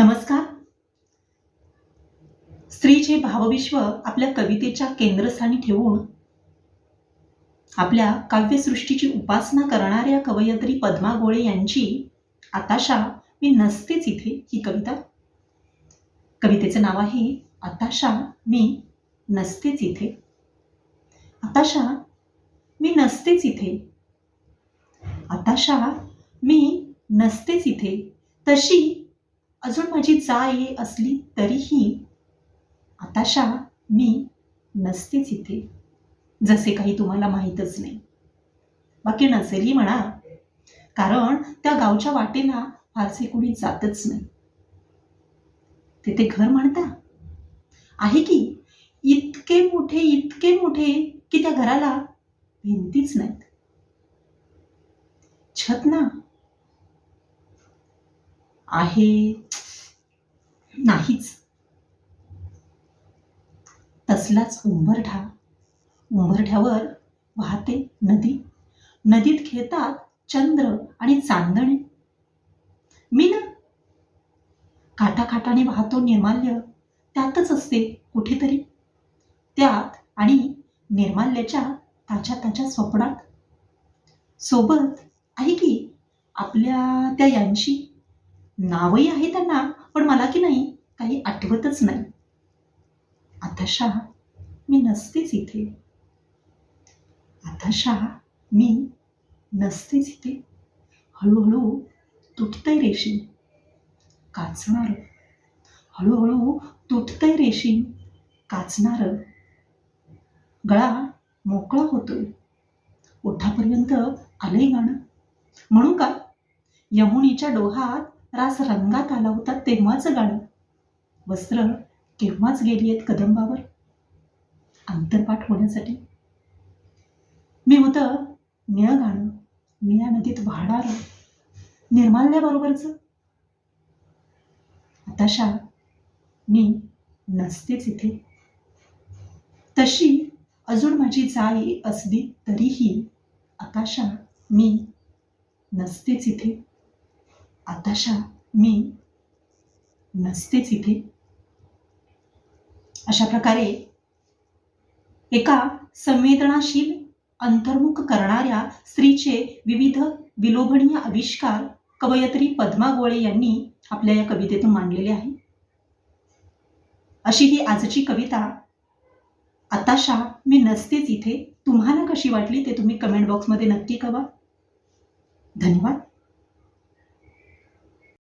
नमस्कार. स्त्रीचे भावविश्व आपल्या कवितेच्या केंद्रस्थानी ठेवून आपल्या काव्यसृष्टीची उपासना करणाऱ्या कवयत्री पद्मा गोळे यांची आताशा मी नसतेच इथे ही कविता. कवितेचं नाव आहे आताशा मी नसतेच इथे. आताशा मी नसतेच इथे. आताशा मी नसतेच इथे. तशी अजून माझी जा ये असली तरीही आताशा मी नसतेच इथे जसे काही तुम्हाला माहीतच नाही. बाकी नसेलही म्हणा कारण त्या गावच्या वाटेला फारसे कोणी जातच नाही. तिथे घर म्हणता? आहे की? इतके मोठे इतके मोठे की त्या घराला भिंतीच नाहीत. छत ना? आहे. नाहीच. तसलाच उंबरठा. उंबरठ्यावर वाहते नदी. नदीत खेळतात चंद्र आणि चांदणे. मी ना काटाखाटाने वाहतो निर्माल्य. त्यातच असते कुठेतरी. त्यात आणि निर्माल्याच्या ताज्या ताज्या स्वप्नात. सोबत आहे की आपल्या त्या यांची नावही आहे त्यांना. पण मला की नाही काही आठवतच नाही. आताशा मी नसतेच इथे. आताशा मी नसतेच इथे. हळूहळू तुटतंय रेशीम. काचणार. हळूहळू तुटतंय रेशीम. काचणार. गळा मोकळा होतोय. ओठापर्यंत आलंय गाणं. म्हणू का? यमुनीच्या डोहात रास रंगात आला होता तेव्हाच गाणं. वस्त्र केव्हाच गेली आहेत कदंबावर? अंतरपाठ होण्यासाठी. मी होतं निळ गाणं निळ्या नदीत वाहणार निर्माल्याबरोबरच. आताशा मी नसतेच इथे. तशी अजून माझी जाय असली तरीही आकाशा मी नसतेच इथे. आताशा मी नसतेच इथे. अशा प्रकारे एका संवेदनाशील अंतर्मुख करणाऱ्या स्त्रीचे विविध विलोभनीय आविष्कार कवयत्री पद्मा गोळे यांनी आपल्या या कवितेतून मांडलेले आहे. अशी ही आजची कविता आताशा मी नसतेच इथे. तुम्हाला कशी वाटली ते तुम्ही कमेंट बॉक्समध्ये नक्की कवा धन्यवाद.